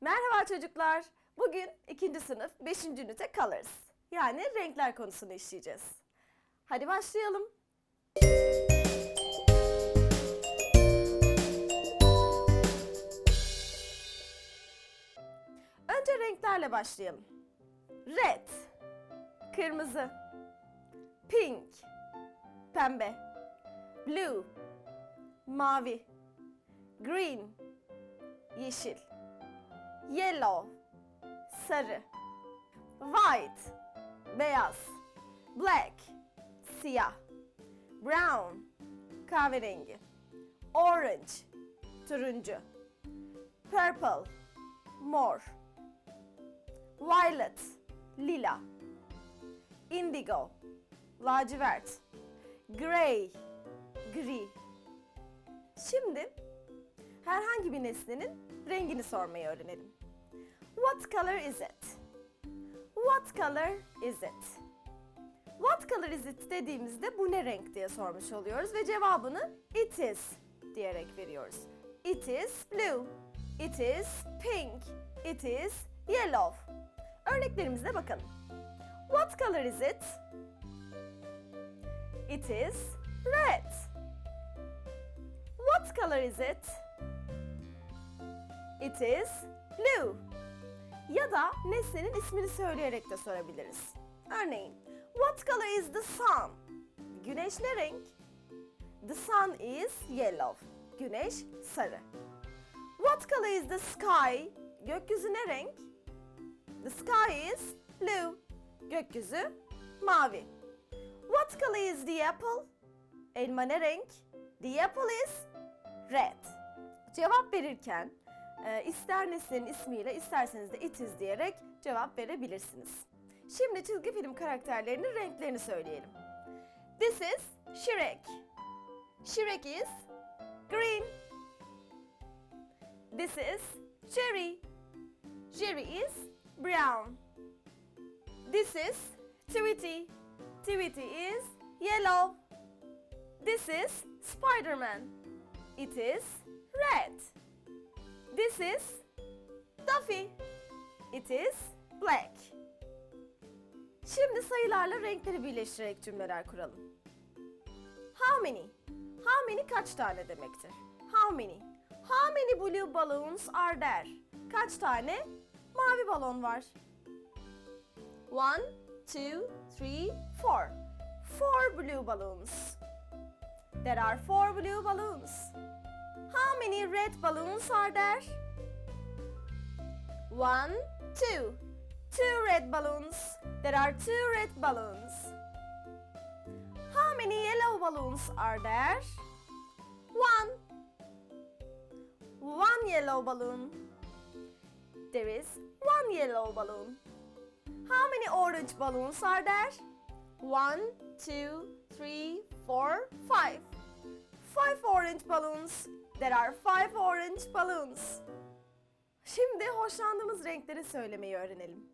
Merhaba çocuklar. Bugün ikinci sınıf 5. ünite Colors. Yani renkler konusunu işleyeceğiz. Hadi başlayalım. Önce renklerle başlayalım. Red, kırmızı. Pink, pembe. Blue, mavi. Green, yeşil. Yellow, sarı. White, beyaz. Black, siyah. Brown, kahverengi. Orange, turuncu. Purple, mor. Violet, lila. Indigo, lacivert. Gray, gri. Şimdi herhangi bir nesnenin rengini sormayı öğrenelim. What color is it? What color is it? What color is it dediğimizde bu ne renk diye sormuş oluyoruz ve cevabını it is diyerek veriyoruz. It is blue. It is pink. It is yellow. Örneklerimize bakalım. What color is it? It is red. What color is it? It is blue. Ya da nesnenin ismini söyleyerek de sorabiliriz. Örneğin, what color is the sun? Güneş ne renk? The sun is yellow. Güneş sarı. What color is the sky? Gökyüzü ne renk? The sky is blue. Gökyüzü mavi. What color is the apple? Elma ne renk? The apple is red. Cevap verirken e, ister nesnenin ismiyle isterseniz de it is diyerek cevap verebilirsiniz. Şimdi çizgi film karakterlerinin renklerini söyleyelim. This is Shrek. Shrek is green. This is Jerry. Jerry is brown. This is Tweety. Tweety is yellow. This is Spider-Man. It is red. This is Duffy. It is black. Şimdi sayılarla renkleri birleştirerek cümleler kuralım. How many? How many kaç tane demektir? How many? How many blue balloons are there? Kaç tane mavi balon var? One, two, three, four. Four blue balloons. There are four blue balloons. How many red balloons are there? One, two. Two red balloons. There are two red balloons. How many yellow balloons are there? One. One yellow balloon. There is one yellow balloon. How many orange balloons are there? One, two, three, four, five. Five orange balloons. There are five orange balloons. Şimdi hoşlandığımız renkleri söylemeyi öğrenelim.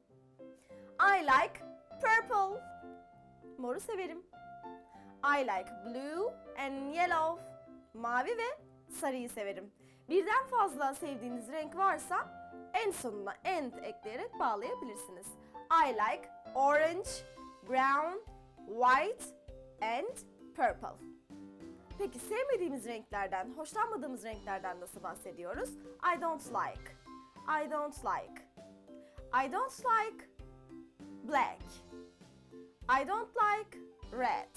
I like purple. Moru severim. I like blue and yellow. Mavi ve sarıyı severim. Birden fazla sevdiğiniz renk varsa en sonuna and ekleyerek bağlayabilirsiniz. I like orange, brown, white and purple. Peki sevmediğimiz renklerden, hoşlanmadığımız renklerden nasıl bahsediyoruz? I don't like. I don't like. I don't like black. I don't like red.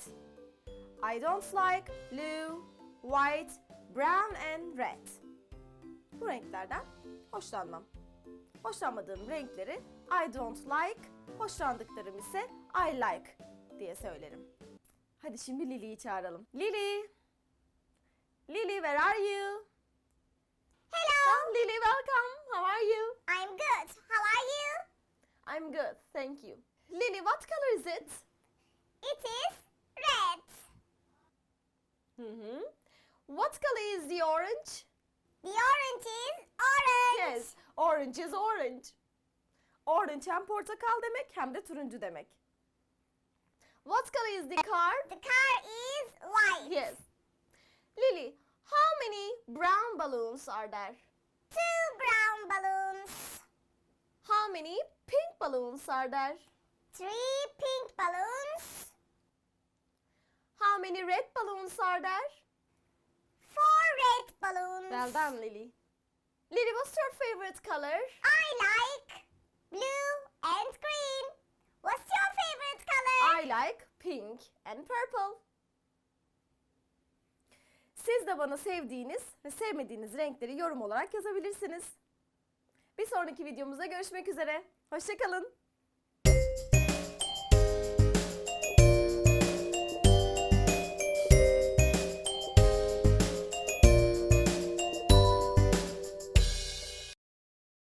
I don't like blue, white, brown and red. Bu renklerden hoşlanmam. Hoşlanmadığım renkleri I don't like, hoşlandıklarım ise I like diye söylerim. Hadi şimdi Lily'yi çağıralım. Lily! Lily, where are you? Hello. Lily, welcome. How are you? I'm good. How are you? I'm good, thank you. Lily, what color is it? It is red. Mm-hmm. What color is the orange? The orange is orange. Yes, orange is orange. Orange hem portakal demek hem de turuncu demek. What color is the car? The car is white. Yes. Lily, brown balloons are there? Two brown balloons. How many pink balloons are there? Three pink balloons. How many red balloons are there? Four red balloons. Well done, Lily. Lily, what's your favorite color? I like blue and green. What's your favorite color? I like pink and purple. Siz de bana sevdiğiniz ve sevmediğiniz renkleri yorum olarak yazabilirsiniz. Bir sonraki videomuzda görüşmek üzere. Hoşçakalın.